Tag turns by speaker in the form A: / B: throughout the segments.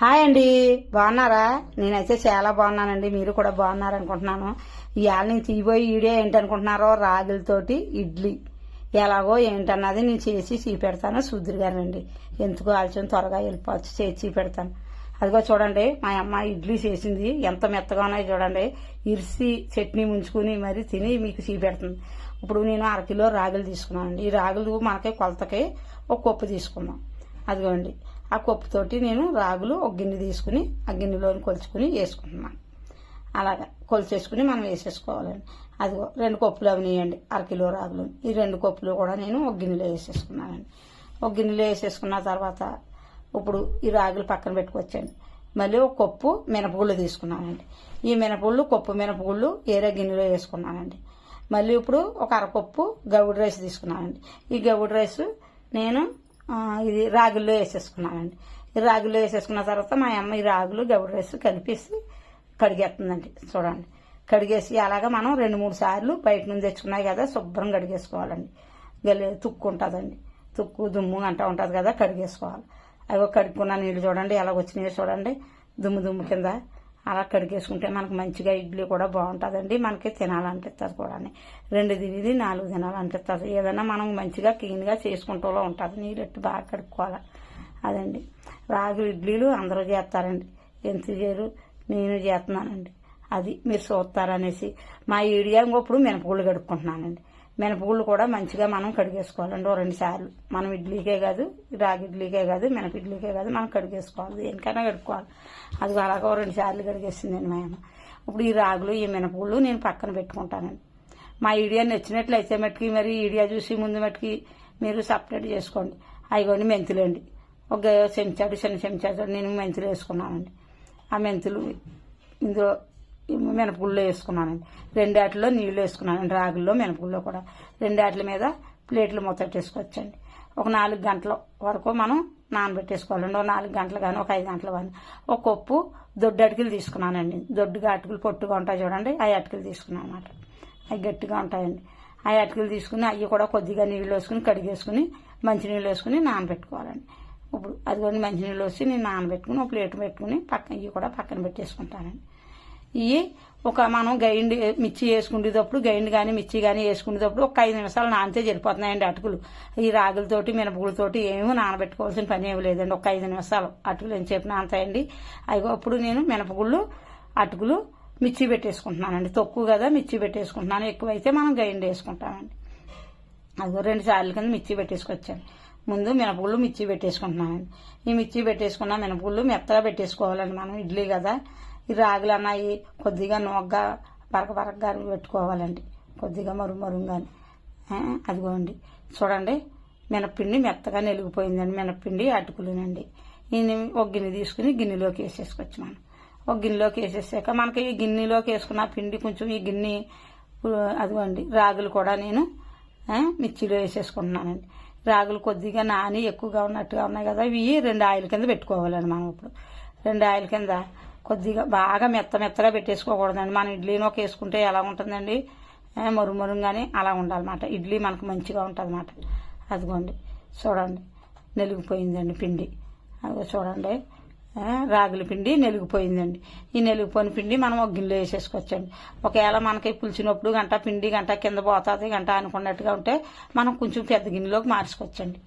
A: Hi అండి. బాగున్నారా? నేనైతే చాలా బాగున్నానండి. మీరు కూడా బాగున్నారు అనుకుంటున్నాను ఇవాళ నేను తీయబోయే వీడియో ఏంటనుకుంటున్నారో రాగులతోటి ఇడ్లీ. ఎలాగో ఏంటన్నది నేను చేసి చీపెడతాను సుధీర్ గారండి. ఎందుకు ఆలోచన త్వరగా వెళ్ళిపోవచ్చు. చేసి చూపెడతాను అదిగో చూడండి మా అమ్మ ఇడ్లీ చేసింది. ఎంత మెత్తగా ఉన్నాయో చూడండి. ఇరిసి చట్నీ ముంచుకుని మరి తిని మీకు చీపెడుతుంది ఇప్పుడు నేను అరకిలో రాగులు తీసుకున్నానండి. ఈ రాగులు మనకి కొలతకి ఒక కప్పు తీసుకున్నాం అదిగోండి. ఆ కప్పుతోటి నేను రాగులు ఒక గిన్నె తీసుకుని ఆ గిన్నెలోని కొలుచుకుని వేసుకుంటున్నాను. అలాగా కొలిచేసుకుని మనం వేసేసుకోవాలండి. అది రెండు కప్పులు అవనియండి అరకిలో రాగులు. ఈ రెండు కప్పులు కూడా నేను ఒక గిన్నెలో వేసేసుకున్నానండి. ఒక గిన్నెలో వేసేసుకున్న తర్వాత ఇప్పుడు ఈ రాగులు పక్కన పెట్టుకొచ్చండి. మళ్ళీ ఒక కప్పు మినపగుళ్ళు తీసుకున్నానండి. ఈ మినపగుళ్ళు కప్పు మినపగుళ్ళు ఏరే గిన్నెలో వేసుకున్నానండి. మళ్ళీ ఇప్పుడు ఒక అరకప్పు గవుడు రైస్ తీసుకున్నానండి. ఈ గవుడు రైస్ నేను ఇది రాగుల్లో వేసేసుకున్నానండి. ఈ రాగుల్లో వేసేసుకున్న తర్వాత మా అమ్మ ఈ రాగులు గబుడు రైస్ కలిపేసి కడిగేస్తుందండి. చూడండి. కడిగేసి అలాగా మనం రెండు మూడు సార్లు బయట నుంచి తెచ్చుకున్నాయి కదా శుభ్రం కడిగేసుకోవాలండి. గలి తుక్కు ఉంటుందండి. తుక్కు దుమ్ము అంటూ ఉంటుంది కదా కడిగేసుకోవాలి. అవి కడుక్కున్న నీళ్ళు చూడండి ఎలా వచ్చినాయో చూడండి. దుమ్ము దుమ్ము కింద అలా కడిగేసుకుంటే మనకు మంచిగా ఇడ్లీ కూడా బాగుంటుందండి. మనకి తినాలనిపిస్తుంది కూడా రెండు తినేది నాలుగు తినాలనిపిస్తుంది. ఏదైనా మనం మంచిగా క్లీన్గా చేసుకుంటూ ఉంటుంది. నీళ్ళు బాగా కడుక్కోవాలి? అదండి. రాగి ఇడ్లీలు అందరూ చేస్తారండి. ఎంత చేయరు? నేను చేస్తున్నానండి. అది మీరు చూస్తారనేసి. మా ఈడియా ఇంకొప్పుడు మినపగుళ్ళు కడుక్కుంటున్నానండి. మినపగుళ్ళు కూడా మంచిగా మనం కడిగేసుకోవాలండి ఓ రెండు సార్లు. మనం ఇడ్లీకే కాదు రాగి ఇడ్లీకే కాదు మినప ఇడ్లీకే కాదు మనం కడిగేసుకోవాలి. దేనికైనా కడుక్కోవాలి. అది అలాగో ఓ రెండు సార్లు కడిగేసిందండి మా అమ్మ ఇప్పుడు ఈ రాగులు ఈ మినపగుళ్ళు నేను పక్కన పెట్టుకుంటానండి. మా ఈడియా నచ్చినట్లయితే మట్టుకి మరి ఈడియా చూసి ముందు మట్టుకి మీరు సపరేట్ చేసుకోండి. అయిగోండి మెంతులండి. ఒక చెంచాడు చిన్న చెంచాడు నేను మెంతులు వేసుకున్నానండి. ఆ మెంతులు ఇందులో మినపగుళ్ళు వేసుకున్నానండి. రెండాటిలో నీళ్ళు వేసుకున్నానండి రాగుల్లో మినపగుల్లో కూడా. రెండాట్ల మీద ప్లేట్లు ముత్తట్టేసుకొచ్చండి ఒక నాలుగు గంటల వరకు మనం నానబెట్టేసుకోవాలండి ఒక నాలుగు గంటలు కానీ ఒక ఐదు గంటలు కానీ ఒక కప్పు దొడ్డు అటుకులు తీసుకున్నానండి. దొడ్డుగా అటుకులు పొట్టుగా ఉంటాయి చూడండి ఆ అటుకులు తీసుకున్నాను అనమాట అవి గట్టిగా ఉంటాయండి. ఆ అటుకులు తీసుకుని అవి కూడా కొద్దిగా నీళ్ళు వేసుకుని కడిగేసుకుని మంచినీళ్ళు వేసుకుని నానబెట్టుకోవాలండి. ఇప్పుడు అది కూడా మంచినీళ్ళు వేసి నేను నానబెట్టుకుని ఒక ప్లేట్ పెట్టుకుని పక్కన ఇవి కూడా పక్కన పెట్టేసుకుంటానండి. ఇవి ఒక మనం గైండ్ మిర్చి వేసుకునేటప్పుడు గైండ్ కానీ మిర్చి కానీ వేసుకునేటప్పుడు ఒక ఐదు నిమిషాలు నానితే సరిపోతున్నాయండి అటుకులు. ఈ రాగులతోటి మినపగులతోటి ఏమీ నానబెట్టుకోవాల్సిన పని ఏమి లేదండి. ఒక ఐదు నిమిషాలు అటుకులు అని చెప్పి నానతాయండి. అవి అప్పుడు నేను మినపగుళ్ళు అటుకులు మిర్చి పెట్టేసుకుంటున్నానండి. తక్కువ కదా మిర్చి పెట్టేసుకుంటున్నాను. ఎక్కువైతే మనం గైండ్ వేసుకుంటామండి. అదిగో రెండు సార్లు కింద మిర్చి పెట్టేసుకొచ్చాను. ముందు మినపగుళ్ళు మిర్చి పెట్టేసుకుంటున్నానండి. ఈ మిర్చి పెట్టేసుకున్న మినపగుళ్ళు మెత్తగా పెట్టేసుకోవాలండి మనం. ఇడ్లీ కదా. ఈ రాగులు అన్నాయి కొద్దిగా నోగ్గా పరక పరకగా పెట్టుకోవాలండి. కొద్దిగా మరుగు మరుగుగాని అదిగోండి. చూడండి. మినప్పిండి మెత్తగా నెలిగిపోయిందండి. మినప్పిండి అటుకులునండి. ఈ ఒక గిన్నె తీసుకుని గిన్నెలోకి వేసేసుకోవచ్చు మనం ఒక గిన్నెలోకి వేసేసాక మనకి ఈ గిన్నెలోకి వేసుకున్న పిండి కొంచెం ఈ గిన్నె అదిగోండి రాగులు కూడా నేను మిర్చిలో వేసేసుకుంటున్నానండి. రాగులు కొద్దిగా నాని ఎక్కువగా ఉన్నట్టుగా ఉన్నాయి కదా ఇవి రెండు ఆయిల్ కింద పెట్టుకోవాలండి మనం ఇప్పుడు. రెండు ఆయిల్ కింద కొద్దిగా బాగా మెత్త మెత్తగా పెట్టేసుకోకూడదండి. మనం ఇడ్లీని ఒక వేసుకుంటే ఎలా ఉంటుందండి? ఆ, అలా ఉండాలన్నమాట. ఇడ్లీ మనకు మంచిగా ఉంటుంది అన్నమాట అదిగోండి. చూడండి. నెలిగిపోయిందండి పిండి. అదిగో చూడండి. రాగుల పిండి నెలిగిపోయిందండి. ఈ నెలిగిపోయిన పిండి మనం ఒక గిన్నెలో వేసేసుకోవచ్చండి. ఒకవేళ మనకి పులిచినప్పుడు గంట పిండి గంట కింద పోతుంది గంట అనుకున్నట్టుగా ఉంటే మనం కొంచెం పెద్ద గిన్నెలోకి మార్చుకోవచ్చండి.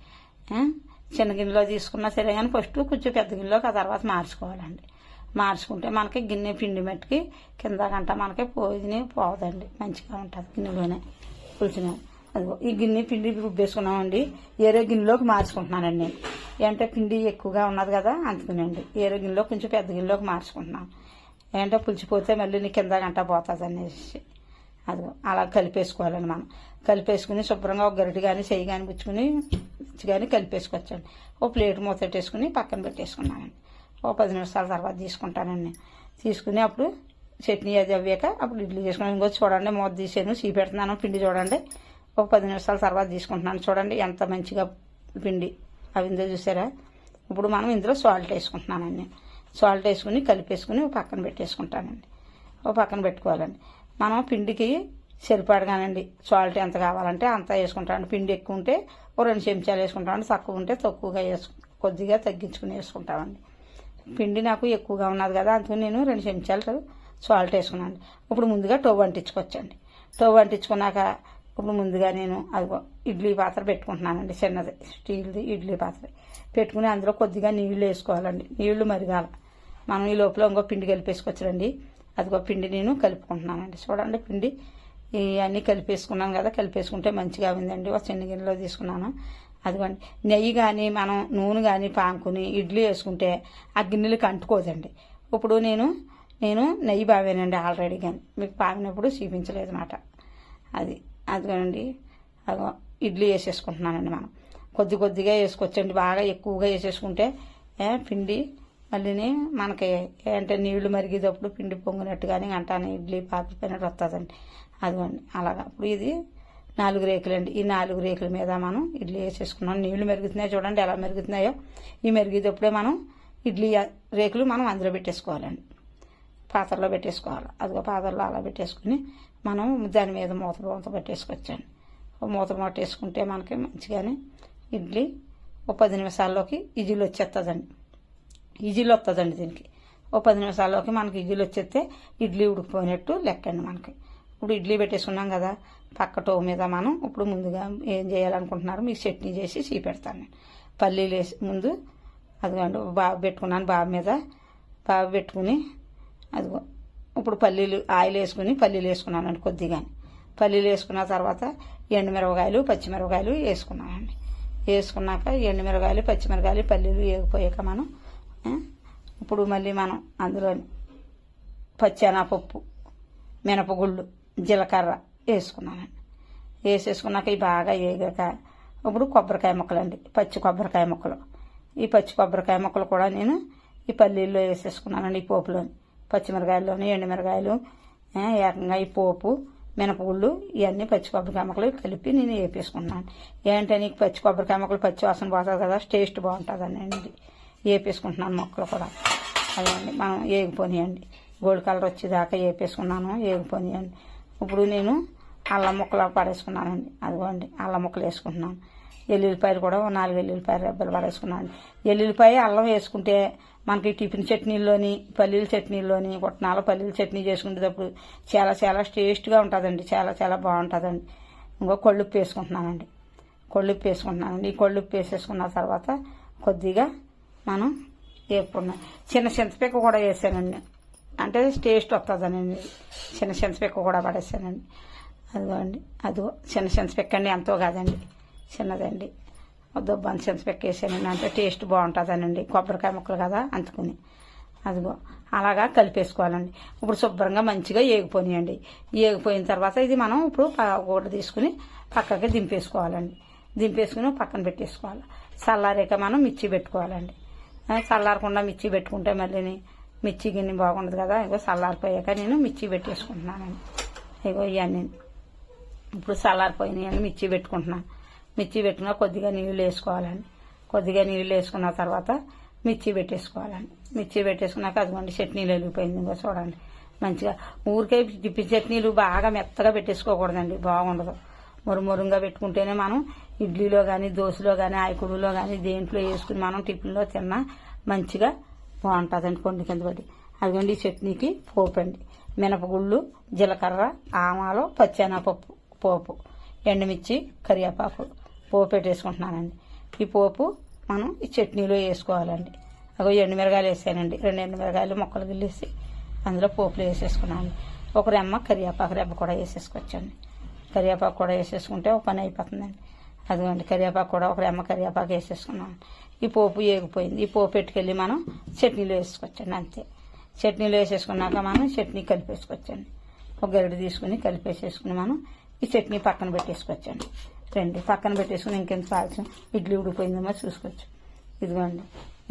A: చిన్న గిన్నెలో తీసుకున్నా సరే కానీ ఫస్ట్ కొంచెం పెద్ద గిన్నెలోకి ఆ తర్వాత మార్చుకోవాలండి. మార్చుకుంటే మనకి గిన్నె పిండి మెట్టుకి కింద గంట మనకి పోయిని పోదండి మంచిగా ఉంటుంది గిన్నెలోనే పులిచిన అదిగో ఈ గిన్నె పిండి రుబ్బేసుకున్నామండి. ఏరే గిన్నెలోకి మార్చుకుంటున్నానండి నేను. ఏంటంటే పిండి ఎక్కువగా ఉన్నది కదా అందుకునండి. ఏరే గిన్నెలో కొంచెం పెద్ద గిన్నెలోకి మార్చుకుంటున్నాను. ఏంటంటే పులిచిపోతే మళ్ళీ నీ కింద గంట పోతుంది అనేసి. అదిగో అలా కలిపేసుకోవాలండి మనం. కలిపేసుకుని శుభ్రంగా ఒక గరిటి కానీ చెయ్యి కానీ పుచ్చుకుని కానీ కలిపేసుకోవచ్చండి. ఓ ప్లేట్ మూత పెట్టేసుకుని పక్కన పెట్టేసుకున్నానండి. ఓ పది నిమిషాల తర్వాత తీసుకుంటానండి. తీసుకుని అప్పుడు చట్నీ అది అవ్వాక అప్పుడు ఇడ్లీ చేసుకున్నాను ఇంకో చూడండి మూత తీసాను చీ పెడుతున్నాను పిండి చూడండి. ఒక పది నిమిషాల తర్వాత తీసుకుంటున్నాను. చూడండి ఎంత మంచిగా పిండి అవి ఇందో చూసారా? ఇప్పుడు మనం ఇందులో సాల్ట్ వేసుకుంటున్నానండి. సాల్ట్ వేసుకుని కలిపేసుకుని ఓ పక్కన పెట్టేసుకుంటానండి. ఓ పక్కన పెట్టుకోవాలండి. మనం పిండికి సరిపడగానండి సాల్ట్ ఎంత కావాలంటే అంత వేసుకుంటాను పిండి ఎక్కువ ఉంటే ఓ రెండు చెంచాలు వేసుకుంటామండి. తక్కువ ఉంటే తక్కువగా వేసు కొద్దిగా తగ్గించుకుని వేసుకుంటామండి. పిండి నాకు ఎక్కువగా ఉన్నది కదా అందుకని నేను రెండు చెంచాలు సాల్ట్ వేసుకున్నాను. ఇప్పుడు ముందుగా టవ్ అంటించుకొచ్చండి. టవ్ అంటించుకున్నాక ఇప్పుడు ముందుగా నేను అదిగో ఇడ్లీ పాత్ర పెట్టుకుంటున్నానండి చిన్నది. స్టీల్ది ఇడ్లీ పాత్ర. పెట్టుకుని అందులో కొద్దిగా నీళ్ళు వేసుకోవాలండి. నీళ్ళు మరిగాల. మనం ఈ లోపల ఇంకో పిండి కలిపేసుకోవచ్చురండి అదిగో పిండి నేను కలుపుకుంటున్నానండి. చూడండి పిండి ఇవన్నీ కలిపేసుకున్నాను కదా కలిపేసుకుంటే మంచిగా ఉందండి. ఒక చిన్న గిన్నెలో తీసుకున్నాను. అదిగోండి. నెయ్యి కానీ మనం నూనె కానీ పాముకుని ఇడ్లీ వేసుకుంటే ఆ గిన్నెలకి అంటుకోదండి ఇప్పుడు నేను నేను నెయ్యి బాగానండి ఆల్రెడీ కానీ మీకు పామినప్పుడు చూపించలేదన్నమాట. అది అదిగోనండి. అదిగో ఇడ్లీ వేసేసుకుంటున్నానండి మనం. కొద్ది కొద్దిగా వేసుకోవచ్చండి. బాగా ఎక్కువగా వేసేసుకుంటే ఏ, పిండి మళ్ళీని మనకి అంటే నీళ్ళు మరిగేటప్పుడు పిండి పొంగినట్టు కానీ అంటాను ఇడ్లీ పాకిపోయినట్టు వస్తుందండి అదిగోండి. అలాగా. అప్పుడు ఇది నాలుగు రేకులండి. ఈ నాలుగు రేకుల మీద మనం ఇడ్లీ వేసేసుకున్నాం. నీళ్ళు మెరుగుతున్నాయో చూడండి ఎలా మెరుగుతున్నాయో. ఈ మెరిగేటప్పుడే మనం ఇడ్లీ రేకులు మనం అందులో పెట్టేసుకోవాలండి. పాత్రలో పెట్టేసుకోవాలి. అదిగో పాత్రలో అలా పెట్టేసుకుని మనం దాని మీద మూత మూత పెట్టేసుకోవచ్చండి. మూత మూత వేసుకుంటే మనకి మంచిగానే ఇడ్లీ ఒక పది నిమిషాల్లోకి ఇజిల్ వచ్చేస్తుందండి ఇజిల్ వస్తుందండి దీనికి. ఓ పది నిమిషాల్లోకి మనకి ఇజిల్ వచ్చేస్తే ఇడ్లీ ఉడికిపోయినట్టు లెక్కండి మనకి. ఇప్పుడు ఇడ్లీ పెట్టేసుకున్నాం కదా పక్క టో మీద మనం ఇప్పుడు ముందుగా ఏం చేయాలనుకుంటున్నారో మీకు చట్నీ చేసి చీ పెడతాను నేను. పల్లీలు వేసి ముందు అదిగోండి బాబు పెట్టుకున్నాను బాబు మీద. బాబు పెట్టుకుని అదిగో ఇప్పుడు పల్లీలు ఆయిల్ వేసుకుని పల్లీలు వేసుకున్నానండి కొద్దిగా పల్లీలు వేసుకున్న తర్వాత ఎండుమిరపకాయలు పచ్చిమిరపకాయలు వేసుకున్నానండి. వేసుకున్నాక ఎండుమిరపకాయలు పచ్చిమిరపకాయలు పల్లీలు వేగిపోయాక మనం ఇప్పుడు మళ్ళీ మనం అందులో పచ్చెనపప్పు మినపగుళ్ళు జీలకర్ర వేసుకున్నానండి వేసేసుకున్నాక ఇవి బాగా వేగాక ఇప్పుడు కొబ్బరికాయ ముక్కలండి. పచ్చి కొబ్బరికాయ ముక్కలు. ఈ పచ్చి కొబ్బరికాయ ముక్కలు కూడా నేను ఈ పల్లీల్లో వేసేసుకున్నానండి ఈ పోపులోని. పచ్చిమిరకాయల్లోని ఎండుమిరకాయలు ఏకంగా ఈ పోపు మినపగుళ్ళు ఇవన్నీ పచ్చి కొబ్బరికాయ ముక్కలు కలిపి నేను వేపేసుకున్నాను ఏంటంటే నీకు పచ్చి కొబ్బరికాయ ముక్కలు పచ్చి వాసన పోతుంది కదా టేస్ట్ బాగుంటుంది అండి. వేపేసుకుంటున్నాను మొక్కలు కూడా. అదండి మనం ఏగిపోనియండి. గోల్డ్ కలర్ వచ్చేదాకా వేపేసుకున్నాను ఏగిపోనియండి. ఇప్పుడు నేను అల్లం ముక్కలు పడేసుకున్నానండి. అదిగోండి అల్లం ముక్కలు వేసుకుంటున్నాను. ఎల్లుల్లిపాయలు కూడా నాలుగు ఎల్లుల్లిపాయ రెబ్బలు పడేసుకున్నాను. ఎల్లుల్లిపాయ అల్లం వేసుకుంటే మనకి టిఫిన్ చట్నీల్లోని పల్లీల చట్నీల్లోని కొట్టనాల పల్లీల చట్నీ చేసుకునేటప్పుడు చాలా చాలా టేస్ట్గా ఉంటుందండి. చాలా చాలా బాగుంటుందండి. ఇంకో కొళ్ళుప్పు వేసుకుంటున్నానండి. కొళ్ళుప్పు వేసుకుంటున్నానండి. ఈ కొళ్ళుప్పు వేసేసుకున్న తర్వాత కొద్దిగా మనం వేపుకున్నాం చిన్న చింతపిక్క కూడా వేసానండి. అంటే టేస్ట్ వస్తుందనండి చిన్న చింతపిక్క కూడా పడేసానండి. అదిగో అండి. అదిగో చిన్న చింతపిక్క అండి ఎంతో కాదండి. చిన్నదండి. దుబ్బాన్ చింతపిక్క వేసానండి అంటే టేస్ట్ బాగుంటుందనండి. కొబ్బరికాయ ముక్కలు కదా అంచుకుని అదిగో అలాగా కలిపేసుకోవాలండి. ఇప్పుడు శుభ్రంగా మంచిగా ఏగిపోనియండి. ఏగిపోయిన తర్వాత ఇది మనం ఇప్పుడు కూడా తీసుకుని పక్కకి దింపేసుకోవాలండి. దింపేసుకుని పక్కన పెట్టేసుకోవాలి. చల్లారాక మనం మిర్చి పెట్టుకోవాలండి. చల్లారకుండా మిర్చి పెట్టుకుంటే మళ్ళీ మిర్చి గిన్నె బాగుండదు కదా. ఇగో చల్లారిపోయాక నేను మిర్చి పెట్టేసుకుంటున్నానండి. ఇగో ఇవన్నీ. ఇప్పుడు చల్లారిపోయినాయని మిర్చి పెట్టుకుంటున్నాను మిర్చి పెట్టుకున్నా కొద్దిగా నీళ్ళు వేసుకోవాలండి కొద్దిగా నీళ్ళు వేసుకున్న తర్వాత మిర్చి పెట్టేసుకోవాలండి మిర్చి పెట్టేసుకున్నాక అదిగోండి చట్నీలు వెళ్ళిపోయింది ఇంకా చూడండి. మంచిగా ఊరికే డిప్పి చట్నీలు బాగా మెత్తగా పెట్టేసుకోకూడదండి బాగుండదు. మురుమురుగా పెట్టుకుంటేనే మనం ఇడ్లీలో కానీ దోశలో కానీ ఆయకుడులో కానీ దేంట్లో వేసుకుని మనం టిఫిన్లో తిన్నా మంచిగా బాగుంటుందండి కొండి కింద పడి. అదిగోండి ఈ చట్నీకి పోపండి మినపగుళ్ళు జీలకర్ర ఆమాలు పచ్చెనపప్పు పోపు ఎండుమిర్చి కరివేపాకు పోపు పెట్టేసుకుంటున్నానండి. ఈ పోపు మనం ఈ చట్నీలో వేసుకోవాలండి. అగో ఎండుమిరగాయలు వేసానండి. రెండు ఎండుమిరగాయలు మొక్కలు గిల్లేసి అందులో పోపులు వేసేసుకున్నాను. ఒక రెమ్మ కరివేపాకు రెమ్మ కూడా వేసేసుకోవచ్చండి. కరివేపాకు కూడా వేసేసుకుంటే ఒక పని అయిపోతుందండి. అదిగోండి కరివేపాకు కూడా ఒక రెమ్మ కరివేపాకు వేసేసుకున్నాను. ఈ పోపు ఏగిపోయింది. ఈ పోపు పెట్టుకెళ్ళి మనం చట్నీలో వేసుకోవచ్చండి అంతే. చట్నీలో వేసేసుకున్నాక మనం చట్నీ కలిపేసుకోవచ్చండి. ఒక గరిటె తీసుకుని కలిపేసేసుకుని మనం ఈ చట్నీ పక్కన పెట్టేసుకోవచ్చండి రండి పక్కన పెట్టేసుకుని ఇంకెంత పాల్సం ఇడ్లీ ఉడిపోయిందేమో చూసుకోవచ్చు. ఇదిగోండి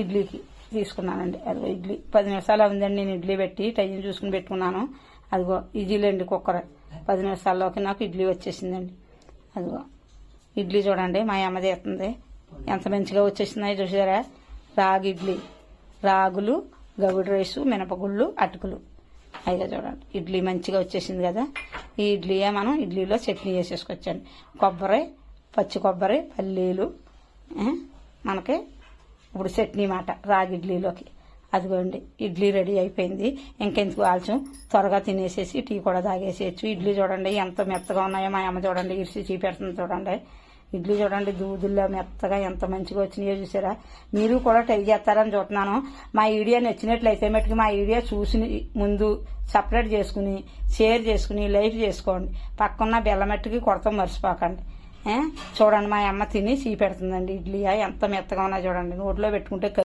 A: ఇడ్లీకి తీసుకున్నానండి. అదిగో ఇడ్లీ. పది నిమిషాలు ఉందండి నేను ఇడ్లీ పెట్టి టైం చూసుకుని పెట్టుకున్నాను. అదిగో ఈజీలేండి కుక్కర్. పది నిమిషాల్లోకి నాకు ఇడ్లీ వచ్చేసిందండి. అదిగో ఇడ్లీ చూడండి మా అమ్మ చేస్తుంది. ఎంత మంచిగా వచ్చేసిందో చూసారా? రాగి ఇడ్లీ. రాగులు గవిడి రైసు మినపగుళ్ళు అటుకులు. అయితే చూడండి ఇడ్లీ మంచిగా వచ్చేసింది కదా. ఈ ఇడ్లీయే మనం ఇడ్లీలో చట్నీ వేసేసుకొచ్చండి కొబ్బరి పచ్చి కొబ్బరి పల్లీలు మనకి ఇప్పుడు చట్నీ మాట రాగి ఇడ్లీలోకి. అదిగోండి ఇడ్లీ రెడీ అయిపోయింది. ఇంకెందుకు ఆల్చం త్వరగా తినేసేసి టీ కూడా తాగేసేయచ్చు. ఇడ్లీ చూడండి ఎంత మెత్తగా ఉన్నాయో మా అమ్మ చూడండి ఇరిసి చీపెడుతుంది చూడండి. ఇడ్లీ చూడండి దూదుల్లో మెత్తగా ఎంత మంచిగా వచ్చినాయో చూసారా? మీరు కూడా ట్రై చేస్తారని చూస్తున్నాను. మా వీడియో నచ్చినట్లయితే మటుకు మా వీడియో చూసి ముందు సపరేట్ చేసుకుని షేర్ చేసుకుని లైక్ చేసుకోండి. పక్కన్న బెల్లమెట్టుకి కొడతాం మర్చిపోకండి. చూడండి మా అమ్మ తిని చీ పెడుతుందండి. ఇడ్లీ ఎంత మెత్తగా ఉన్నా చూడండి. నోట్లో పెట్టుకుంటే